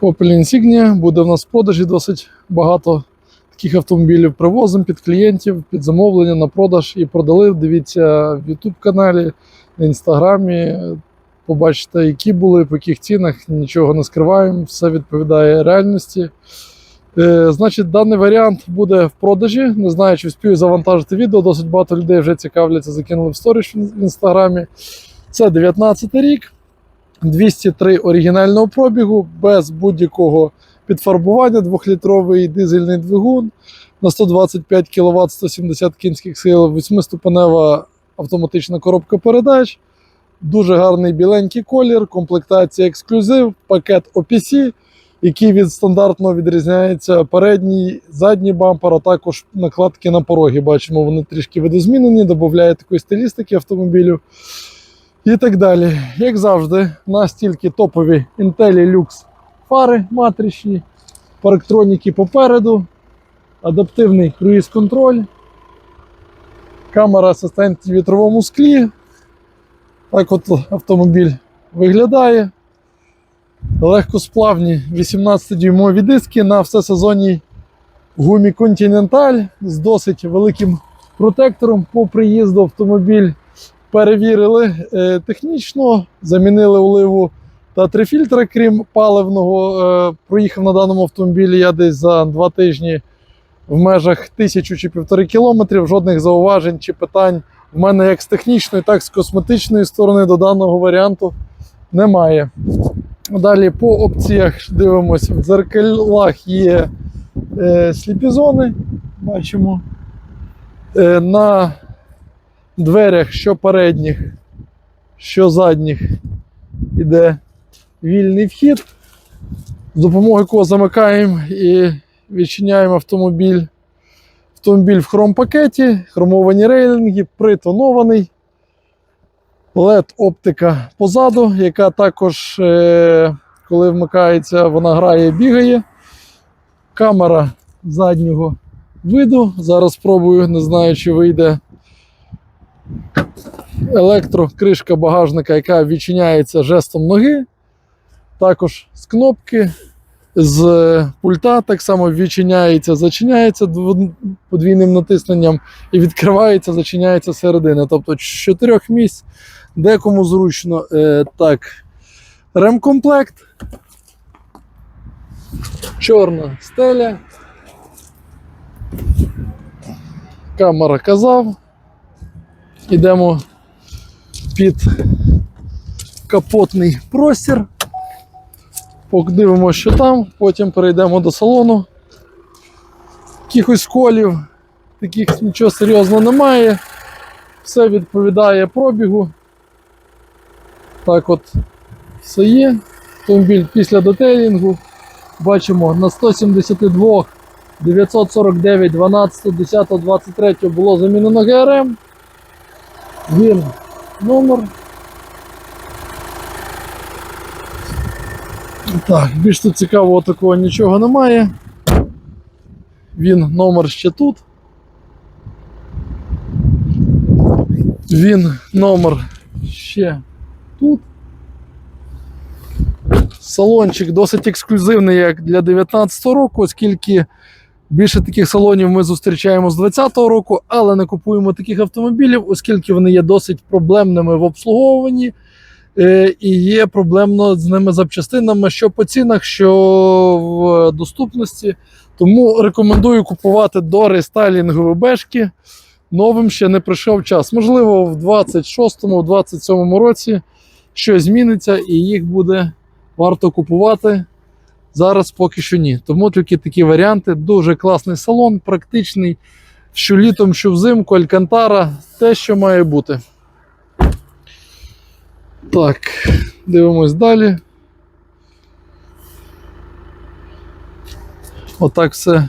Opel Insignia буде в нас в продажі досить багато таких автомобілів. Привозимо під клієнтів, під замовлення на продаж і продали. Дивіться в YouTube каналі, на інстаграмі. Побачите, які були, по яких цінах, нічого не скриваємо, все відповідає реальності. Е, значить, даний варіант буде в продажі. Не знаю, чи вспію завантажити відео. Досить багато людей вже цікавляться, закинули в сторіч в інстаграмі. Це 19 рік, 203 оригінального пробігу, без будь-якого підфарбування, 2-літровий дизельний двигун на 125 кВт, 170 кінських сил, 8-ступенева автоматична коробка передач. Дуже гарний біленький колір, комплектація ексклюзив, пакет OPC, який від стандартного відрізняється передній, задній бампер, а також накладки на пороги. Бачимо, вони трішки видозмінені, додають такої стилістики автомобілю. І так далі. Як завжди, у нас тільки топові Intelli Lux фари матричні, парктроніки попереду, адаптивний круїз-контроль, камера асистент в вітровому склі. Так от автомобіль виглядає. Легкосплавні 18-дюймові диски на всесезонній гумі Continental з досить великим протектором по приїзду автомобіль перевірили е, технічно, замінили оливу та три фільтри, крім паливного. Е, проїхав на даному автомобілі я десь за два тижні в межах тисячу чи півтори кілометрів. Жодних зауважень чи питань в мене як з технічної, так і з косметичної сторони до даного варіанту немає. Далі по опціях дивимося, в дзеркалах є е, сліпізони, бачимо. Е, на дверях, що передніх, що задніх, іде вільний вхід, з допомогою якого замикаємо і відчиняємо автомобіль. Автомобіль в хром-пакеті, хромовані рейлінги, притонований. LED-оптика позаду, яка також, е, коли вмикається, вона грає, бігає. Камера заднього виду. Зараз спробую, не знаю, чи вийде електрокришка багажника, яка відчиняється жестом ноги. Також з кнопки, з пульта так само відчиняється, зачиняється подвійним натисненням і відкривається, зачиняється середина. Тобто з чотирьох місць, декому зручно. Е, так, ремкомплект. Чорна стеля. Камера казав. Ідемо під капотний простір. Подивимося, що там, потім перейдемо до салону. Якихось колів, таких нічого серйозного немає. Все відповідає пробігу. Так от все є. Автомобіль після детейлінгу. Бачимо на 172 949 12 10 23 було замінено ГРМ. Він номер. Так, більш тут цікавого такого нічого немає. Він номер ще тут. Він номер ще тут. Салончик досить ексклюзивний як для 2019 року, оскільки більше таких салонів ми зустрічаємо з 2020 року, але не купуємо таких автомобілів, оскільки вони є досить проблемними в обслуговуванні. Е, І є проблемно з ними запчастинами, що по цінах, що в доступності. Тому рекомендую купувати до рестайлінгові бешки. Новим ще не прийшов час. Можливо, в 26-му, в 27-му році щось зміниться і їх буде варто купувати. Зараз поки що ні. Тому тільки такі варіанти. Дуже класний салон, практичний. Що літом, що взимку, Алькантара, те, що має бути. Так, дивимось далі. Отак все.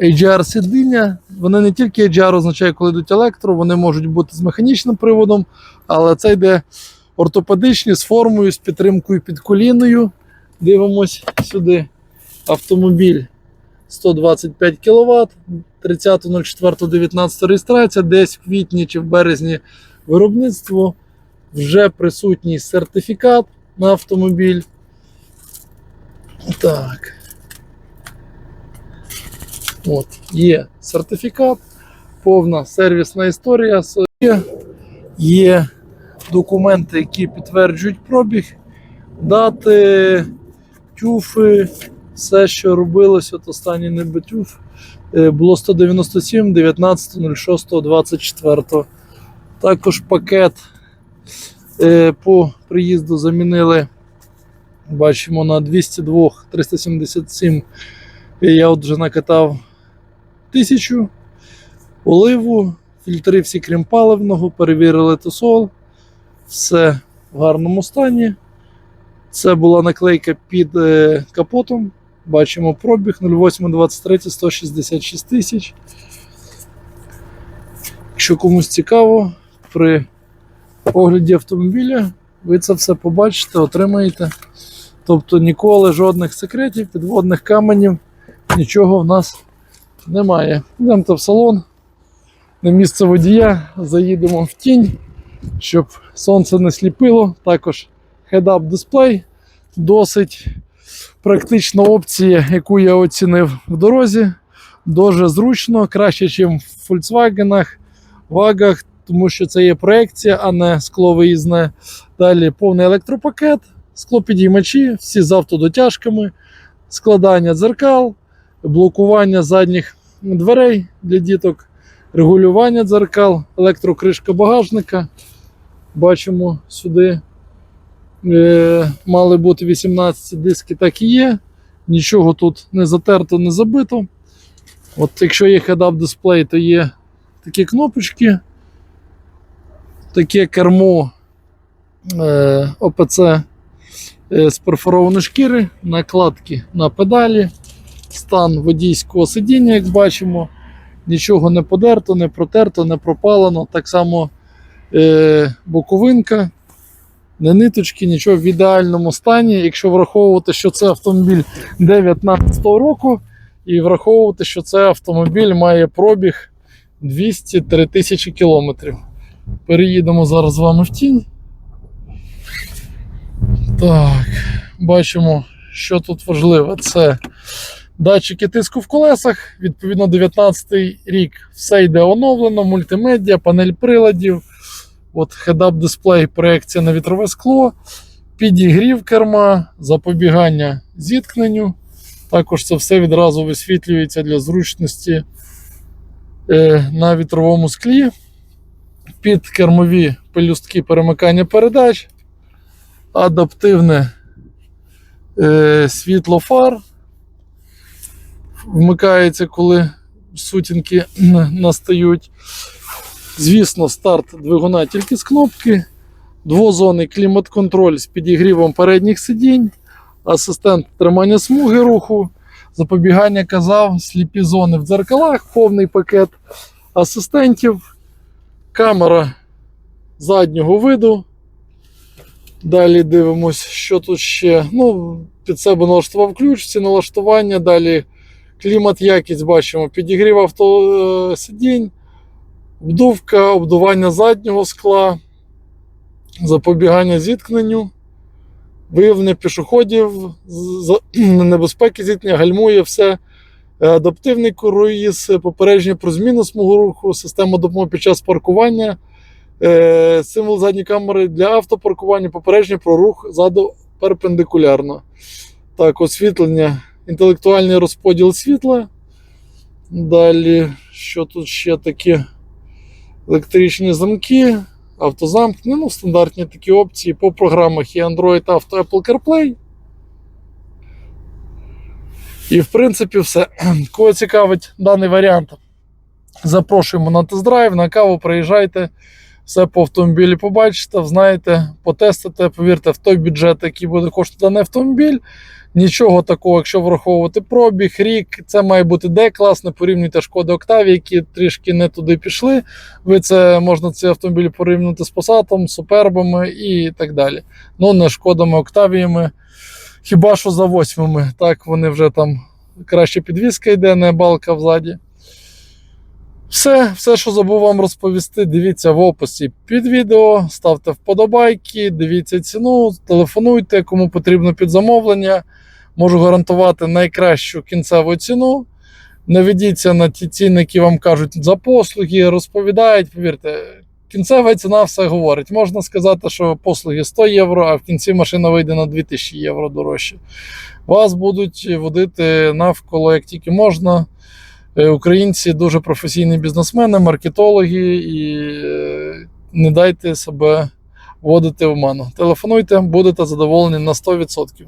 HDR сидіння. Вони не тільки HDR означає, коли йдуть електро, вони можуть бути з механічним приводом, але це йде ортопедичні з формою, з підтримкою під коліною. Дивимось сюди. Автомобіль 125 кВт, 30.04.19 реєстрація, десь в квітні чи в березні виробництво. Вже присутній сертифікат на автомобіль. Так. От, є сертифікат, повна сервісна історія. Є, документи, які підтверджують пробіг, дати, тюфи, все, що робилось, от останній небетюф, е, було 197, 19, 06, 24. Також пакет е, по приїзду замінили. Бачимо на 202 377. Я от вже накатав тисячу оливу, фільтри всі крім паливного, перевірили тосол. Все в гарному стані. Це була наклейка під е, капотом. Бачимо пробіг 0823 166 тисяч. Якщо комусь цікаво, при огляді автомобіля ви це все побачите, отримаєте. Тобто ніколи жодних секретів, підводних каменів, нічого в нас немає. Йдемо в салон, на місце водія, заїдемо в тінь, щоб сонце не сліпило. Також head-up дисплей, досить практична опція, яку я оцінив в дорозі. Дуже зручно, краще, ніж в Volkswagen, вагах, тому що це є проекція, а не скло виїзне. Далі повний електропакет, склопідіймачі, всі з автодотяжками, складання дзеркал, блокування задніх дверей для діток, регулювання дзеркал, електрокришка багажника. Бачимо сюди. Е, мали бути 18 диски, так і є. Нічого тут не затерто, не забито. От Якщо є head-up дисплей, то є такі кнопочки, таке кермо е, ОПЦ е, з перфорованої шкіри, накладки на педалі, стан водійського сидіння, як бачимо. Нічого не подерто, не протерто, не пропалено. Так само боковинка, не ниточки, нічого в ідеальному стані. Якщо враховувати, що це автомобіль 19 року, і враховувати, що це автомобіль має пробіг 203 тисячі кілометрів. Переїдемо зараз з вами в тінь. Так, бачимо, що тут важливе. Це датчики тиску в колесах. Відповідно, 19 рік все йде оновлено, мультимедіа, панель приладів. От head-up дисплей, проекція на вітрове скло, підігрів керма, запобігання зіткненню. Також це все відразу висвітлюється для зручності е, на вітровому склі. Під кермові пелюстки перемикання передач, адаптивне е, світло фар. Вмикається, коли сутінки настають. Звісно, старт двигуна тільки з кнопки, двозонний клімат-контроль з підігрівом передніх сидінь, асистент тримання смуги руху, запобігання казав, сліпі зони в дзеркалах, повний пакет асистентів, камера заднього виду. Далі дивимось, що тут ще. Ну, Під себе налаштував ключ, ці налаштування. Далі клімат, якість бачимо, підігрів авто сидінь. Вдувка, обдування заднього скла, запобігання зіткненню, виявлення пішоходів, небезпеки зіткнення, гальмує все. Адаптивний круїз, попередження про зміну смугу руху, система допомоги під час паркування, символ задньої камери для автопаркування, попередження про рух ззаду перпендикулярно. Так, освітлення, інтелектуальний розподіл світла. Далі, що тут ще таке? Електричні замки, автозамкни, ну, стандартні такі опції по програмах і Android Auto Apple CarPlay. І, в принципі, все. Кого цікавить даний варіант, запрошуємо на тест-драйв, на каву приїжджайте, все по автомобілі побачите, знаєте, потестите, повірте, в той бюджет, який буде коштувати даний автомобіль. Нічого такого, якщо враховувати пробіг, рік, це має бути де класне, порівнюйте шкоди Октаві, які трішки не туди пішли. Ви це можна ці автомобілі порівняти з Passat, Супербами і так далі. Ну, не шкодами Октавіями. Хіба що за восьмими. Так, вони вже там краще підвізка йде, не балка взаді. Все, все, що забув вам розповісти, дивіться в описі під відео, ставте вподобайки, дивіться ціну, телефонуйте, кому потрібно під замовлення. можу гарантувати найкращу кінцеву ціну. Не ведіться на ті ціни, які вам кажуть за послуги, розповідають. Повірте, кінцева ціна все говорить. Можна сказати, що послуги 100 євро, а в кінці машина вийде на 2000 євро дорожче. Вас будуть водити навколо як тільки можна. Е, Українці дуже професійні бізнесмени, маркетологи, і е, не дайте себе вводити в ману. Телефонуйте, будете задоволені на 100%.